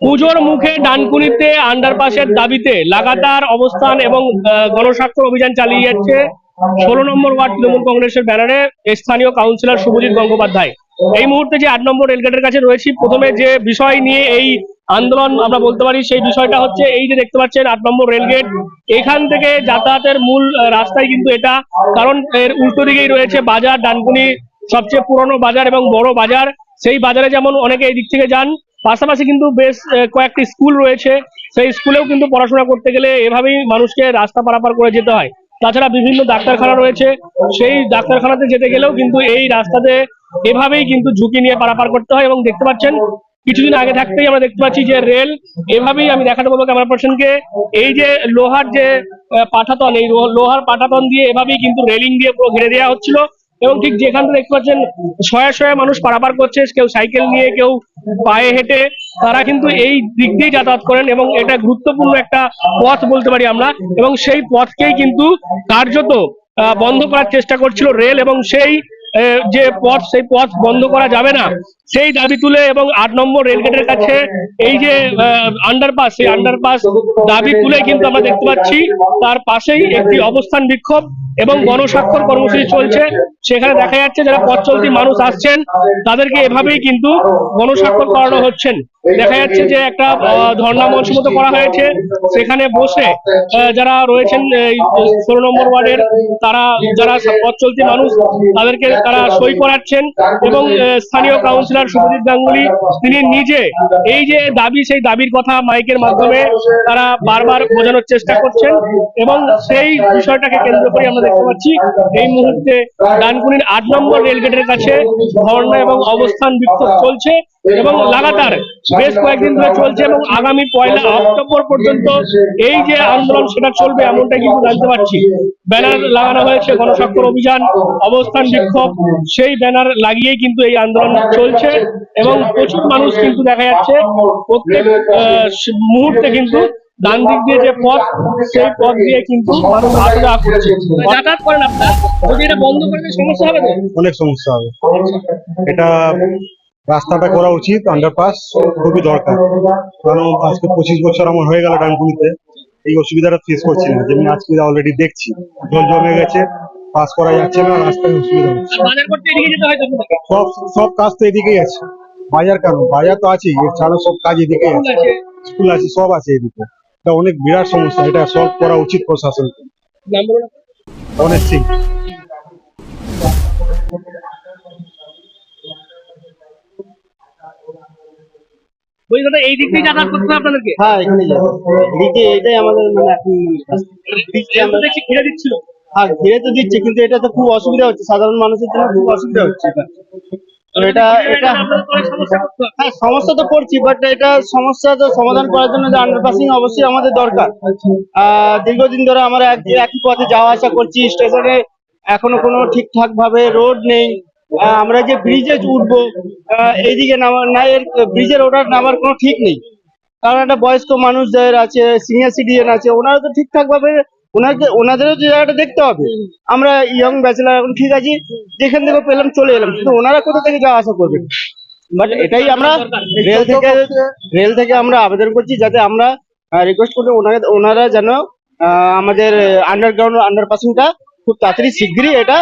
পুজোর মুখে ডানকুনিতে আন্ডারপাসের দাবিতে লাগাতার অবস্থান এবং গণস্বাক্ষর অভিযান চালিয়ে যাচ্ছে ষোলো নম্বর ওয়ার্ড তৃণমূল কংগ্রেসের ব্যানারে স্থানীয় কাউন্সিলর শুভজিৎ গঙ্গোপাধ্যায়। এই মুহূর্তে যে আট নম্বর রেলগেটের কাছে রয়েছি প্রথমে যে বিষয় নিয়ে এই আন্দোলন আমরা বলতে পারি সেই বিষয়টা হচ্ছে এই যে দেখতে পাচ্ছেন আট নম্বর রেলগেট এখান থেকে যাতায়াতের মূল আহ, রাস্তাই কিন্তু এটা। কারণ এর উল্টো দিকেই রয়েছে বাজার ডানকুনি সবচেয়ে পুরনো বাজার এবং বড় বাজার। সেই বাজারে যেমন অনেকে এই দিক থেকে যান পাশাপাশি কিন্তু বেশ কয়েকটি স্কুল রয়েছে। সেই স্কুলেও কিন্তু পড়াশোনা করতে গেলে এভাবেই মানুষকে রাস্তা পারাপার করে যেতে হয়। তাছাড়া বিভিন্ন ডাক্তারখানা রয়েছে। সেই ডাক্তারখানাতে যেতে গেলেও কিন্তু এই রাস্তাতে এভাবেই কিন্তু ঝুঁকি নিয়ে পারাপার করতে হয় এবং দেখতে পাচ্ছেন, কিছুদিন আগে থাকতেই আমরা দেখতে পাচ্ছি যে রেল এভাবেই আমি দেখাতে বলব ক্যামেরা পার্সনকে, এই যে লোহার যে পাঠাতন, এই লোহার পাঠাতন দিয়ে এভাবেই কিন্তু রেলিং দিয়ে পুরো ঘিরে দেওয়া হচ্ছিল। এবং ঠিক যেখান থেকে দেখতে পাচ্ছেন, শয়ে শয়ে মানুষ পারাপার করছে, কেউ সাইকেল নিয়ে, কেউ পায়ে হেঁটে তারা কিন্তু এই দিক দিয়েই যাতায়াত করেন এবং এটা গুরুত্বপূর্ণ একটা পথ বলতে পারি আমরা। এবং সেই পথকেই কিন্তু কার্যত বন্ধ করার চেষ্টা করছিল রেল এবং সেই যে পথ, সেই পথ বন্ধ করা যাবে না। সেই দাবি তুলে এবং আট নম্বর রেলগেটের কাছে এই যে আন্ডারপাস সেই আন্ডারপাস দাবি তুলে কিন্তু আমরা দেখতে পাচ্ছি, তার পাশেই একটি অবস্থান বিক্ষোভ এবং গণস্বাক্ষর কর্মসূচি চলছে। সেখানে দেখা যাচ্ছে যারা পথ চলতি মানুষ আসছেন, তাদেরকে এভাবেই কিন্তু গণস্বাক্ষর করানো হচ্ছেন দেখা যাচ্ছে যে একটা ধর্ণা মঞ্চ মতো করা হয়েছে। সেখানে বসে যারা রয়েছেন ষোলো নম্বর ওয়ার্ডের, তারা, যারা পথ চলতি মানুষ, তাদেরকে তারা সই করাচ্ছেন এবং স্থানীয় কাউন্সিলর শুভজিৎ গাঙ্গুলি তিনি নিজে এই যে দাবি সেই দাবির কথা মাইকের মাধ্যমে তারা বারবার বোঝানোর চেষ্টা করছেন এবং সেই বিষয়টাকে কেন্দ্র করে আমরা দেখতে পাচ্ছি এই মুহূর্তে ডানকুনির আট নম্বর রেলগেটের কাছে ধর্ণা এবং অবস্থান বিক্ষোভ চলছে। এবং লাগাতার বেশ কয়েকদিন ধরে চলছে এবং আগামী পয়লা অক্টোবর পর্যন্ত এই যে আন্দোলন সেটা চলবে, এমনটাই কিন্তু জানতে পারছি। ব্যানার লাগানো হয়েছে, গণস্বাক্ষর অভিযান, অবস্থান বিক্ষোভ, সেই ব্যানার লাগিয়েই কিন্তু এই আন্দোলন চলছে এবং প্রচুর মানুষ কিন্তু দেখা যাচ্ছে, প্রত্যেক মুহূর্তে কিন্তু ডান দিক দিয়ে যে পথ, সেই পথ দিয়ে কিন্তু মানুষ যাতায়াত করেন যদি এটা বন্ধ করে সমস্যা হবে অনেক সমস্যা হবে। এটা রাস্তাটা করা উচিত আন্ডারপাস খুবই দরকার। কারণ আজকে পঁচিশ বছর আমার হয়ে গেল ডানকুনিতে এই অসুবিধাটা ফেস করছি না। যেমনি আজকে অলরেডি দেখছি জল জমে গেছে পাস করা যাচ্ছে না রাস্তায় অসুবিধা হচ্ছে। সব সব কাজ তো এদিকেই আছে। বাজার কেন বাজার তো আছেই এছাড়া সব কাজ এদিকেই আছে। স্কুল আছে। সব আছে এদিকে। এটা অনেক বিরাট সমস্যা এটা সলভ করা উচিত প্রশাসনকে। অনেক সিং বলছি দাদা এই দিক দিয়ে যাতায়াত করতে হয় আপনাদেরকে? হ্যাঁ এখানে যাব এটাই আমাদের মানে এখন দেখছি ঘিরে দিচ্ছিল। হ্যাঁ ঘিরে তো দিচ্ছে কিন্তু এটা তো খুব অসুবিধা হচ্ছে। সাধারণ মানুষের জন্য খুব অসুবিধা হচ্ছে এটা। হ্যাঁ সমস্যা তো পড়ছি বাট এটা সমস্যা তো সমাধান করার জন্য যে আন্ডারপাসিং অবশ্যই আমাদের দরকার। আহ, দীর্ঘদিন ধরে আমরা এক- একই পথে যাওয়া আসা করছি। স্টেশনে এখনও কোনো ঠিকঠাক ভাবে রোড নেই। আমরা যে ব্রিজে উঠবো এইদিকে নামার না এর ব্রিজের ওঠার নামার কোনো ঠিক নেই। কারণ একটা বয়স্ক মানুষদের আছে সিনিয়র সিটিজেন আছে, ওনারা তো ঠিকঠাক ভাবে ওনাকে ওনাদেরও যে জায়গাটা দেখতে হবে। আমরা ইয়ং ব্যাচেলার এখন ঠিক আছি, যেখান থেকে পেলাম চলে এলাম, কিন্তু ওনারা কোথা থেকে যাওয়া আসা করবেন? বাট এটাই আমরা রেল থেকে রেল থেকে আমরা আবেদন করছি যাতে আমরা রিকোয়েস্ট করি ওনারা ওনারা যেন আমাদের আন্ডারগ্রাউন্ড আন্ডারপাসিংটা খুব তাড়াতাড়ি শিগগিরই এটা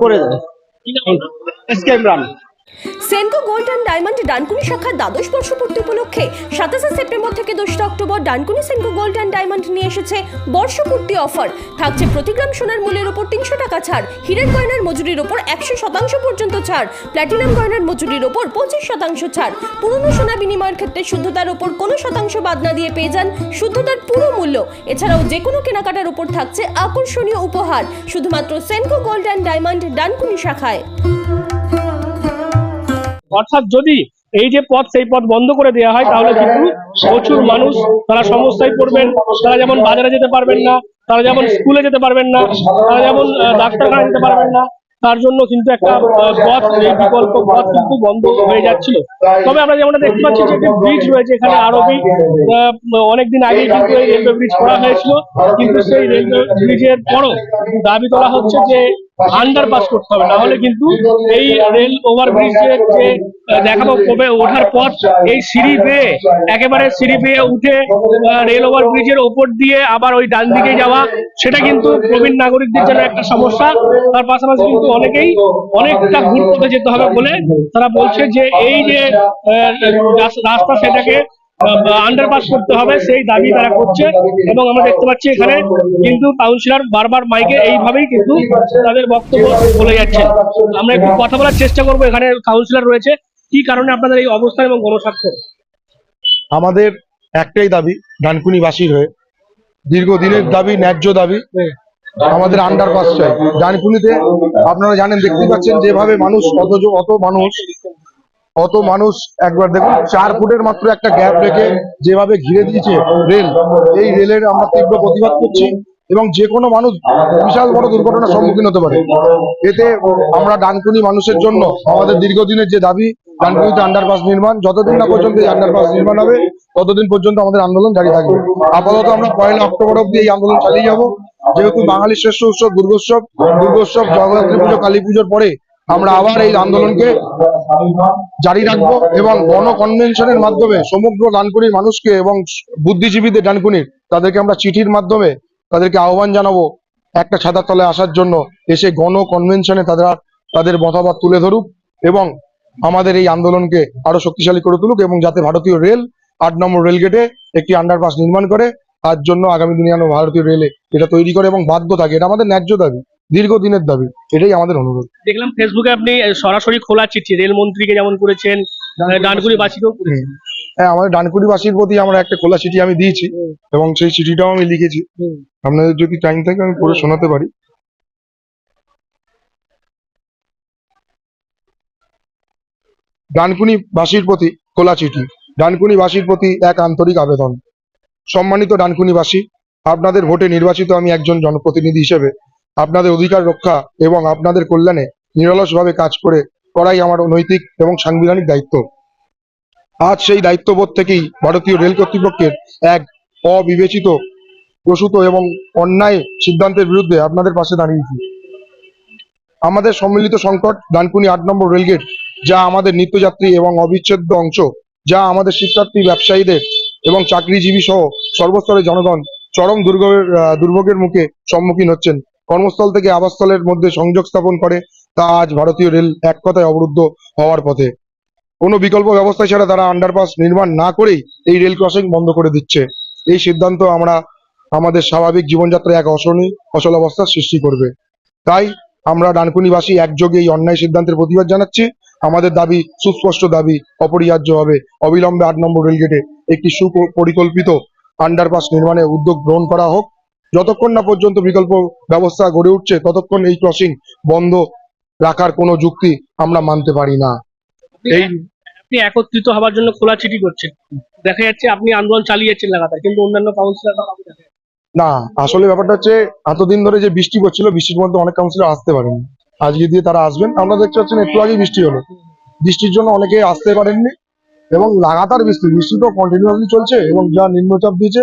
করে দেয়। কি নাম Senco gold and diamond Dankuni শাখার দ্বাদশ বর্ষপূর্তি উপলক্ষে সাতাশে সেপ্টেম্বর থেকে দোসরা October Dankuni Senco gold and diamond নিয়ে এসেছে বর্ষপূর্তি অফার। থাকছে প্রতি গ্রাম সোনার মূল্যের উপর তিনশো টাকা ছাড়, হীরের গয়নার মজুরির ওপর একশো শতাংশ পর্যন্ত ছাড় প্ল্যাটিনাম গয়নার মজুরির ওপর পঁচিশ শতাংশ ছাড়। পুরনো সোনা বিনিময়ের ক্ষেত্রে শুদ্ধতার ওপর কোনো শতাংশ বাদ না দিয়ে পেয়ে যান শুদ্ধতার পুরো মূল্য। এছাড়াও যে কোনো কেনাকাটার উপর থাকছে আকর্ষণীয় উপহার, শুধুমাত্র Senco gold and diamond Dankuni শাখায়। অর্থাৎ যদি এই যে পথ সেই পথ বন্ধ করে দেওয়া হয় তাহলে কিন্তু প্রচুর মানুষ তারা সমস্যায় পড়বেন তারা যেমন বাজারে যেতে পারবেন না তারা যেমন স্কুলে যেতে পারবেন না তারা যেমন ডাক্তারখানা যেতে পারবেন না তার জন্য কিন্তু একটা পথ এই বিকল্প পথ কিন্তু বন্ধ হয়ে যাচ্ছিল। তবে আমরা যেমনটা দেখতে পাচ্ছি যে একটি ব্রিজ রয়েছে এখানে আরবি অনেকদিন আগেই কিন্তু এই রেলওয়ে ব্রিজ করা হয়েছিল কিন্তু সেই রেলওয়ে ব্রিজের পরও দাবি তোলা হচ্ছে যে আন্ডারপাস করতে হবে। না হলে কিন্তু এই রেল ওভারব্রিজের যে দেখাবো কবে ওঠার পথ এই সিঁড়ি বেয়ে, একেবারে সিঁড়ি বেয়ে উঠে রেল ওভারব্রিজের ওপর দিয়ে আবার ওই ডান দিকে যাওয়া, সেটা কিন্তু প্রবীণ নাগরিকদের জন্য একটা সমস্যা। তার পাশাপাশি কিন্তু অনেকেই অনেকটা ঘুরতে যেতে হবে বলে তারা বলছে যে এই যে রাস্তা সেটাকে আন্ডারপাস করতে হবে, সেই দাবি তারা করছে। এবং আমরা দেখতে পাচ্ছি এখানে কিন্তু কাউন্সিলর বারবার মাইকে এইভাবেই কিন্তু তাদের বক্তব্য বলে যাচ্ছেন আমরা একটু কথা বলার চেষ্টা করব, এখানে কাউন্সিলর রয়েছে। কি কারণে আপনাদের এই অবস্থান এবং গণস্বাক্ষর আমাদের একটাই দাবি, ডানকুনিবাসীর হয়ে। দীর্ঘদিনের দাবি, ন্যায্য দাবি। আমাদের আন্ডারপাস চাই। ডানকুনিতে আপনারা জানেন, দেখতেই পাচ্ছেন, যেভাবে মানুষ জ- অত মানুষ অত মানুষ, একবার দেখুন, চার ফুটের মাত্র একটা গ্যাপ রেখে যেভাবে ঘিরে দিয়েছে রেল এই রেলের আমরা তীব্র প্রতিবাদ করছি এবং যে কোনো মানুষ বিশাল বড় দুর্ঘটনার সম্মুখীন হতে পারে। এতে আমরা ডানকুনি মানুষের জন্য, আমাদের দীর্ঘদিনের যে দাবি, ডানকুনিতে আন্ডারপাস নির্মাণ, যতদিন না পর্যন্ত এই আন্ডারপাস নির্মাণ হবে, ততদিন পর্যন্ত আমাদের আন্দোলন জারি থাকবে। আপাতত আমরা পয়লা অক্টোবর অব্দি এই আন্দোলন চালিয়ে যাব। যেহেতু বাঙালির শ্রেষ্ঠ উৎসব, দুর্গোৎসব দুর্গোৎসব জগদ্ধাত্রী পুজো, কালী পুজোর পরে আমরা আবার এই আন্দোলনকে জারি রাখব এবং গণ কনভেনশনের মাধ্যমে সমগ্র ডানকুনির মানুষকে এবং বুদ্ধিজীবীদের ডানকুনির, তাদেরকে আমরা চিঠির মাধ্যমে তাদেরকে আহ্বান জানাব একটা ছাতার তলায় আসার জন্য, এসে গণ কনভেনশনে তারা, তাদের মতামত তুলে ধরুক এবং আমাদের এই আন্দোলনকে আরও শক্তিশালী করে তুলুক এবং যাতে ভারতীয় রেল আট নম্বর রেল গেটে একটি আন্ডারপাস নির্মাণ করে, তার জন্য আগামী দিনে ভারতীয় রেলে এটা তৈরি করে এবং বাধ্য থাকে, এটা আমাদের ন্যায্য দাবি। দীর্ঘদিনের দাবি এটাই আমাদের অনুরোধ। দেখলাম ফেসবুকে আপনি সরাসরি খোলা চিঠি রেলমন্ত্রীকে যেমন করেছেন ডানকুনি বাসীকেও করেছেন। হ্যাঁ আমাদের ডানকুনিবাসীর প্রতি আমরা একটা খোলা চিঠি আমি দিয়েছি এবং সেই চিঠিটাও আমি লিখেছি। আপনাদের যদি টাইম থাকে আমি পড়ে শোনাতে পারি। ডানকুনিবাসীর প্রতি খোলা চিঠি ডানকুনিবাসীর প্রতি এক আন্তরিক আবেদন। সম্মানিত ডানকুনিবাসী আপনাদের ভোটে নির্বাচিত আমি একজন জনপ্রতিনিধি হিসেবে আপনাদের অধিকার রক্ষা এবং আপনাদের কল্যাণে নিরলসভাবে কাজ করে করাই আমার নৈতিক এবং সাংবিধানিক দায়িত্ব। আজ সেই দায়িত্ববোধ থেকেই ভারতীয় রেল কর্তৃপক্ষের এক অবিবেচিত, প্রসূত এবং অন্যায় সিদ্ধান্তের বিরুদ্ধে আপনাদের পাশে দাঁড়িয়েছি। আমাদের সম্মিলিত সংকট ডানকুনি আট নম্বর রেলগেট, যা আমাদের নিত্যযাত্রী এবং অবিচ্ছেদ্য অংশ, যা আমাদের শিক্ষার্থী, ব্যবসায়ীদের এবং চাকরিজীবী সহ সর্বস্তরের জনগণ চরম দুর্ভোগের দুর্ভোগের মুখে সম্মুখীন হচ্ছেন। কর্মস্থল থেকে আবাসস্থলের মধ্যে সংযোগ স্থাপন করে, তা আজ ভারতীয় রেল এক কথায় অবরুদ্ধ হওয়ার পথে। কোনো বিকল্প ব্যবস্থা ছাড়া তারা আন্ডারপাস নির্মাণ না করেই এই রেল ক্রসিং বন্ধ করে দিচ্ছে। এই সিদ্ধান্ত আমরা, আমাদের স্বাভাবিক জীবনযাত্রায় এক অশনি, অচল অবস্থার সৃষ্টি করবে। তাই আমরা ডানকুনিবাসী একযোগে এই অন্যায় সিদ্ধান্তের প্রতিবাদ জানাচ্ছি। আমাদের দাবি, সুস্পষ্ট দাবি অপরিহার্য হবে অবিলম্বে আট নম্বর রেলগেটে একটি সুপরিকল্পিত আন্ডারপাস নির্মাণে উদ্যোগ গ্রহণ করা হোক। যতক্ষণ না পর্যন্ত বিকল্প ব্যবস্থা গড়ে উঠছে ততক্ষণ এই ক্রসিং বন্ধ রাখার কোনো যুক্তি আমরা মানতে পারি না। এই আপনি একত্রিত হওয়ার জন্য খোলা চিঠি করছেন। দেখা যাচ্ছে আপনি আন্দোলন চালিয়ে যাচ্ছেন লাগাতার কিন্তু অন্যান্য কাউন্সিলর না। আসলে ব্যাপারটা হচ্ছে এতদিন ধরে যে বৃষ্টি পড়ছিল বৃষ্টির মধ্যে অনেক কাউন্সিলর আসতে পারেনি। আজকে দিয়ে তারা আসবেন আমরা দেখতে পাচ্ছেন একটু আগেই বৃষ্টি হলো। বৃষ্টির জন্য অনেকে আসতে পারেননি এবং লাগাতার বৃষ্টি বৃষ্টি তো কন্টিনিউয়াসলি চলছে এবং যা নিম্নচাপ দিয়েছে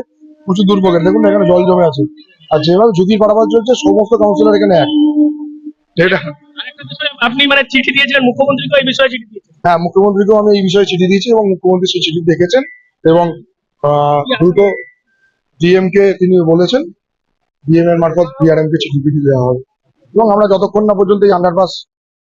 প্রচুর দুর্ভোগের দেখুন এখানে জল জমে আছে। আর যেভাবে ঝুঁকির পারাপার চলছে সমস্ত কাউন্সিলর এখানে এক। আপনি মানে চিঠি দিয়েছিলেন মুখ্যমন্ত্রীকে এই বিষয়ে চিঠি দিয়েছেন হ্যাঁ মুখ্যমন্ত্রীকেও আমি এই বিষয়ে চিঠি দিয়েছি এবং মুখ্যমন্ত্রী সেই চিঠি দেখেছেন এবং আহ, দ্রুত ডিএম কে তিনি বলেছেন ডিএম এর মারফত ডিআরএম কে চিঠি দেওয়া হবে। এবং আমরা যতক্ষণ না পর্যন্ত এই আন্ডারপাস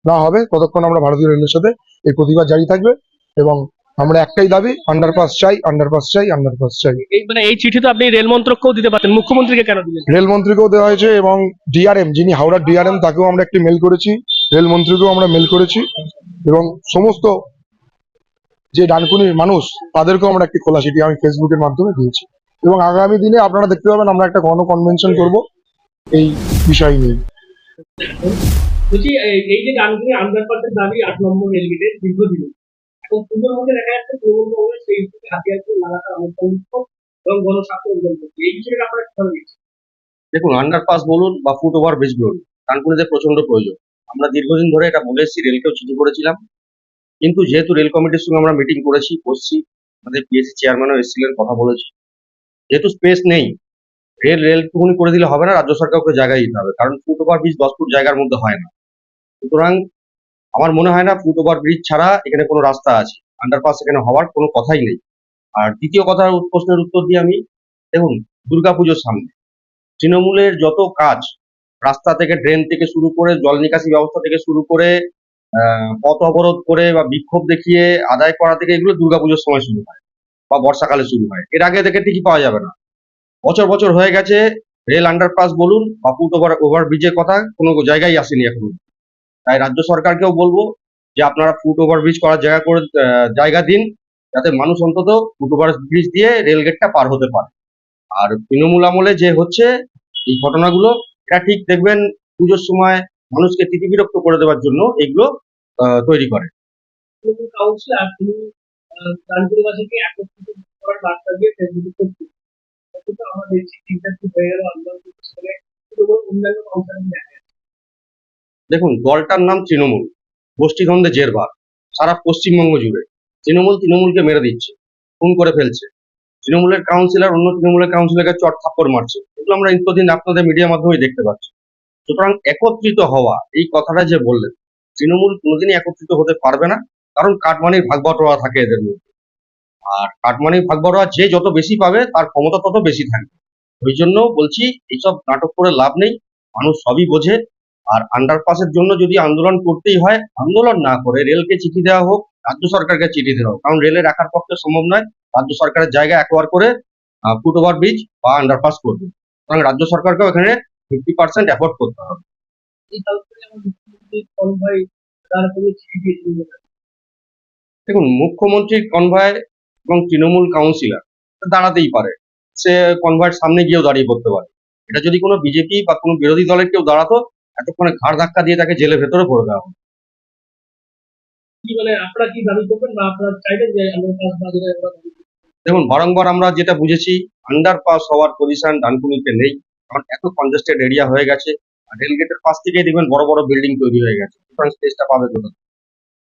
না হবে ততক্ষণ আমরা ভারতীয় রেলের সাথে এই প্রতিবাদ জারি থাকবে এবং আমরা একটাই দাবি আন্ডারপাস চাই আন্ডারপাস চাই আন্ডারপাস চাই। এই মানে এই চিঠি তো আপনি রেল মন্ত্রককেও দিতে পারতেন মুখ্যমন্ত্রীকে কেন দিলেন? রেলমন্ত্রীকেও দেওয়া হয়েছে এবং ডিআরএম যিনি হাওড়ার ডিআরএম তাকেও আমরা একটি মেল করেছি। রেল মন্ত্রীকেও আমরা মেল করেছি এবং সমস্ত যে ডানকুনির মানুষ তাদেরকেও আমরা একটি খোলা চিঠি আমি ফেসবুকের মাধ্যমে দিয়েছি। এবং আগামী দিনে আপনারা দেখতে পাবেন আমরা একটা গণ কনভেনশন করব এই বিষয় নিয়ে। এই যে ডানকুনি আন্ডারপাসের দাবি আট নম্বর রেলগেটে দীর্ঘদিন পুজোর মধ্যে দেখা যাচ্ছে লাগাতার অবস্থান এবং করছে এই বিষয়ে আপনারা কীভাবে দেখছেন দেখুন আন্ডারপাস বলুন বা ফুট ওভার ব্রিজ বলুন ডানকুনিতে প্রচণ্ড প্রয়োজন। আমরা দীর্ঘদিন ধরে এটা বলে এসেছি, রেলকেও চিঠি করেছিলাম। কিন্তু যেহেতু রেল কমিটির সঙ্গে আমরা মিটিং করেছি, বসছি, আমাদের পিএসসি চেয়ারম্যানও এসেছিলেন, কথা বলেছি। যেহেতু স্পেস নেই, রেল রেলটুকুনি করে দিলে হবে না, রাজ্য সরকারকে জায়গায় দিতে হবে। কারণ ফুট ওভার ব্রিজ দশ ফুট জায়গার মধ্যে হয় না। সুতরাং আমার মনে হয় না ফুট ওভার ব্রিজ ছাড়া এখানে কোনো রাস্তা আছে। আন্ডারপাস এখানে হওয়ার কোনো কথাই নেই। আর দ্বিতীয় কথা, প্রশ্নের উত্তর দিই আমি। দেখুন, দুর্গাপুজোর সামনে তৃণমূলের যত কাজ, রাস্তা থেকে ড্রেন থেকে শুরু করে জল নিকাশি ব্যবস্থা থেকে শুরু করে পথ অবরোধ করে বা বিক্ষোভ দেখিয়ে আদায় করা থেকে এগুলো দুর্গাপুজোর সময় শুরু হয় বা বর্ষাকালে শুরু হয়। এর আগে থেকে ঠিকই পাওয়া যাবে না। বছর বছর হয়ে গেছে রেল আন্ডারপাস বলুন বা ফুট ওভার ওভার ব্রিজের কথা কোনো জায়গায় আসেনি এখনও। তাই রাজ্য সরকারকেও বলব যে আপনারা ফুট ওভার ব্রিজ করার জায়গা করে জায়গা দিন, যাতে মানুষ অন্তত ফুট ওভার ব্রিজ দিয়ে রেল গেটটা পার হতে পারে। আর তৃণমূল আমলে যে হচ্ছে, এই ঘটনাগুলো, এটা ঠিক দেখবেন পুজোর সময় মানুষকে তিতিবিরক্ত করে দেওয়ার জন্য এগুলো তৈরি করে। আমরা দেখুন, দলটার নাম তৃণমূল গোষ্ঠীদ্বন্দ্বে জেরবার, সারা পশ্চিমবঙ্গ জুড়ে। তৃণমূল তৃণমূলকে মেরে দিচ্ছে, খুন করে ফেলছে। তৃণমূলের কাউন্সিলর অন্য তৃণমূলের কাউন্সিলরকে চট থাপ্পড় মারছে। এগুলো আমরা নিত্যদিন আপনাদের মিডিয়ার মাধ্যমে দেখতে পাচ্ছি। সুতরাং একত্রিত হওয়া, এই কথাটা যে বললেন, তৃণমূল কোনোদিনই একত্রিত হতে পারবে না, কারণ কাটমানির ভাগ বটোয়ারা থাকে এদের মধ্যে। আর কাটমানির ভাগ বটোয়ারা যে যত বেশি পাবে, তার ক্ষমতা তত বেশি থাকবে। ওই জন্য বলছি, এইসব নাটক করে লাভ নেই, মানুষ সবই বোঝে আর আন্ডারপাসের জন্য যদি আন্দোলন করতেই হয়, আন্দোলন না করে রেলকে চিঠি দেওয়া হোক, রাজ্য সরকারকে চিঠি দেওয়া হোক। কারণ রেলে রাখার পক্ষে সম্ভব নয়, রাজ্য সরকারের জায়গা একবার করে ফুট ওভার ব্রিজ বা আন্ডারপাস করবে। সুতরাং রাজ্য সরকারকেও এখানে ফিফটি পার্সেন্ট অ্যাফোর্ড করতে হবে। দেখুন, মুখ্যমন্ত্রী কনভয় এবং তৃণমূল কাউন্সিলর দাঁড়াতেই পারে। সে কনভয়ের সামনে গিয়েও দাঁড়িয়ে পড়তে পারে। এটা যদি কোনো বিজেপি বা কোনো বিরোধী দলের কেউ দাঁড়াতো এতক্ষণে ঘাড় ধাক্কা দিয়ে তাকে জেলের ভেতরে পড়ে দেওয়া। কি মানে করি? দেখুন বারংবার আমরা যেটা বুঝেছি আন্ডারপাস হওয়ার পজিশন ডানকুনিতে নেই। কারণ এত কনজেস্টেড এরিয়া হয়ে গেছে আর রেলগেটের পাশ থেকেই দেখবেন বড় বড় বিল্ডিং তৈরি হয়ে গেছে। সুতরাং স্পেসটা পাবে কোথাও।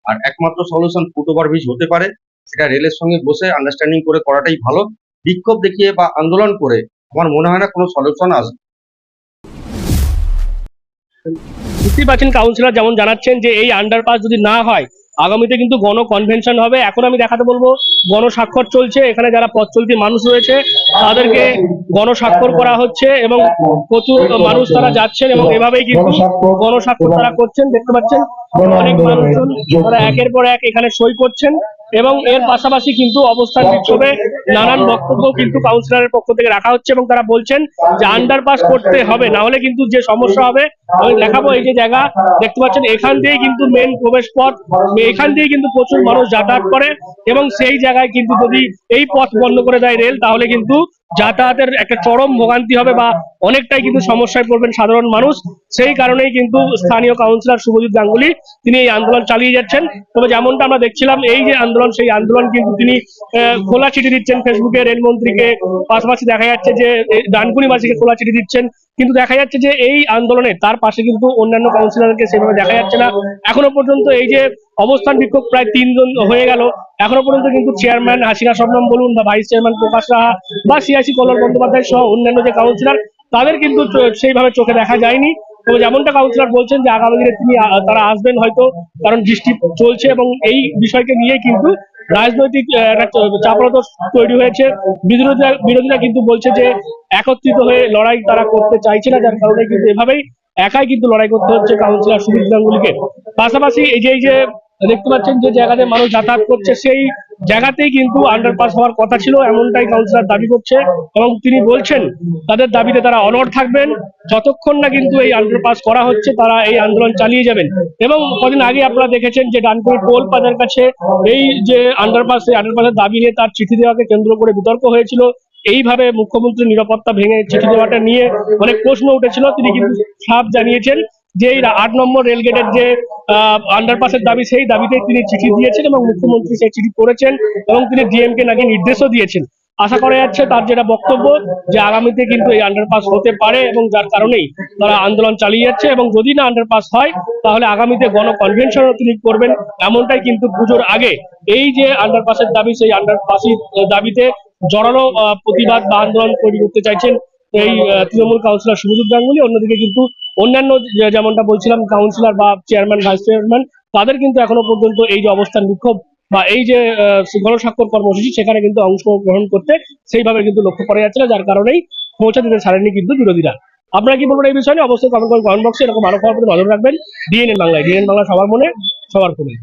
আর একমাত্র সলিউশন ফুট ওভার ব্রিজ হতে পারে সেটা রেলের সঙ্গে বসে আন্ডারস্ট্যান্ডিং করে করাটাই ভালো। বিক্ষোভ দেখিয়ে বা আন্দোলন করে আমার মনে হয় না কোনো সলিউশন আসবে। বুঝতেই পারছেন কাউন্সিলর যেমন জানাচ্ছেন যে এই আন্ডারপাস যদি না হয় আগামীতে কিন্তু গণ কনভেনশন হবে। এখন আমি দেখাতে বলব গণস্বাক্ষর চলছে। এখানে যারা পথ চলতি মানুষ রয়েছে তাদেরকে গণস্বাক্ষর করা হচ্ছে এবং প্রচুর মানুষ তারা যাচ্ছেন এবং এভাবেই কিন্তু গণস্বাক্ষর তারা করছেন। দেখতে পাচ্ছেন অনেক মানুষজন তারা একের পর এক এখানে সই করছেন এবং এর পাশাপাশি কিন্তু অবস্থান বিক্ষোভে নানান বক্তব্য কিন্তু কাউন্সিলরের পক্ষ থেকে রাখা হচ্ছে এবং তারা বলছেন যে আন্ডারপাস করতে হবে না হলে কিন্তু যে সমস্যা হবে আমি দেখাবো এই যে জায়গা দেখতে পাচ্ছেন এখান দিয়েই কিন্তু মেন প্রবেশ পথ এখান দিয়ে কিন্তু প্রচুর মানুষ যাতায়াত করে এবং সেই জায়গায় কিন্তু যদি এই পথ বন্ধ করে দেয় রেল তাহলে কিন্তু যাতায়াতের একটা চরম ভোগান্তি হবে বা অনেকটাই কিন্তু সমস্যায় পড়বেন সাধারণ মানুষ। সেই কারণেই কিন্তু স্থানীয় কাউন্সিলর শুভজিৎ গাঙ্গুলি তিনি এই আন্দোলন চালিয়ে যাচ্ছেন। তবে যেমনটা আমরা দেখছিলাম এই যে আন্দোলন সেই আন্দোলন কিন্তু তিনি খোলা চিঠি দিচ্ছেন ফেসবুকে রেলমন্ত্রীকে। পাশাপাশি দেখা যাচ্ছে যে ডানকুনিবাসীকে খোলা চিঠি দিচ্ছেন। কিন্তু দেখা যাচ্ছে যে এই আন্দোলনে তার পাশে কিন্তু অন্যান্য কাউন্সিলরকে সেভাবে দেখা যাচ্ছে না। এখনও পর্যন্ত এই যে অবস্থান বিক্ষোভ প্রায় তিনজন হয়ে গেল। এখনও পর্যন্ত কিন্তু চেয়ারম্যান হাসিনা শবনম বলুন বা ভাইস চেয়ারম্যান প্রকাশ রাহা বা সিয়াসি কল্যাণ বন্দ্যোপাধ্যায় সহ অন্যান্য যে কাউন্সিলর তাদের কিন্তু সেইভাবে চোখে দেখা যায়নি। তবে যেমনটা কাউন্সিলর বলছেন যে আগামী দিনে তিনি তারা আসবেন হয়তো, কারণ বৃষ্টি চলছে এবং এই বিষয়কে নিয়ে কিন্তু রাজনৈতিক একটা তৈরি হয়েছে। বিরোধীরা বিরোধীরা কিন্তু বলছে যে একত্রিত হয়ে লড়াই তারা করতে চাইছে না, যার কারণে কিন্তু এভাবেই একাই কিন্তু লড়াই করতে হচ্ছে কাউন্সিলর সুনীল গাঙ্গুলিকে। পাশাপাশি এই যে এই যে দেখতে পাচ্ছেন যে জায়গাতে মানুষ যাতায়াত করছে, সেই জায়গাতেই কিন্তু আন্ডারপাস হওয়ার কথা ছিল, এমনটাই কাউন্সিলর দাবি করছে এবং তিনি বলছেন, তাদের দাবিতে তারা অনড় থাকবেন, যতক্ষণ না কিন্তু এই আন্ডারপাস করা হচ্ছে, তারা এই আন্দোলন চালিয়ে যাবেন। এবং কদিন আগে আপনারা দেখেছেন যে ডানকুনি টোল প্লাজার কাছে এই যে আন্ডারপাস এই আন্ডারপাসের দাবি নিয়ে তার চিঠি দেওয়াকে কেন্দ্র করে বিতর্ক হয়েছিল। এইভাবে মুখ্যমন্ত্রী নিরাপত্তা ভেঙে চিঠি দেওয়াটা নিয়ে অনেক প্রশ্ন উঠেছিল। তিনি কিন্তু সাফ জানিয়েছেন। যে আট নম্বর রেলগেটের যে আন্ডারপাসের দাবি, সেই দাবিতে তিনি চিঠি দিয়েছেন এবং মুখ্যমন্ত্রী সেই চিঠি করেছেন এবং তিনি ডিএমকে নাকি নির্দেশও দিয়েছেন। আশা করা যাচ্ছে তার যেটা বক্তব্য, যে আগামীতে কিন্তু এই আন্ডারপাস হতে পারে এবং যার কারণেই তারা আন্দোলন চালিয়ে যাচ্ছে এবং যদি না আন্ডারপাস হয়, তাহলে আগামীতে গণ কনভেনশনও তিনি করবেন এমনটাই কিন্তু পুজোর আগে। এই যে আন্ডারপাসের দাবি, সেই আন্ডারপাসের দাবিতে জড়ানো প্রতিবাদ বা আন্দোলন তৈরি করতে চাইছেন এই তৃণমূল কাউন্সিলর শুভজিৎ গাঙ্গুলি। অন্যদিকে কিন্তু অন্যান্য যেমনটা বলছিলাম কাউন্সিলর বা চেয়ারম্যান ভাইস চেয়ারম্যান তাদের কিন্তু এখনও পর্যন্ত এই যে অবস্থান বিক্ষোভ বা এই যে গণস্বাক্ষর কর্মসূচি, সেখানে কিন্তু অংশগ্রহণ করতে সেইভাবে কিন্তু লক্ষ্য করা যাচ্ছে না, যার কারণেই পৌঁছে দিতে ছাড়েনি কিন্তু বিরোধীরা। আপনারা কি বলবেন এই বিষয়ে নিয়ে? অবশ্যই কমেন্ট করে কমেন্ট বক্সে এরকম আরও খবর নজর রাখবেন। ডিএনএন বাংলায় ডিএনএন বাংলা সবার মনে, সবার ফোনে।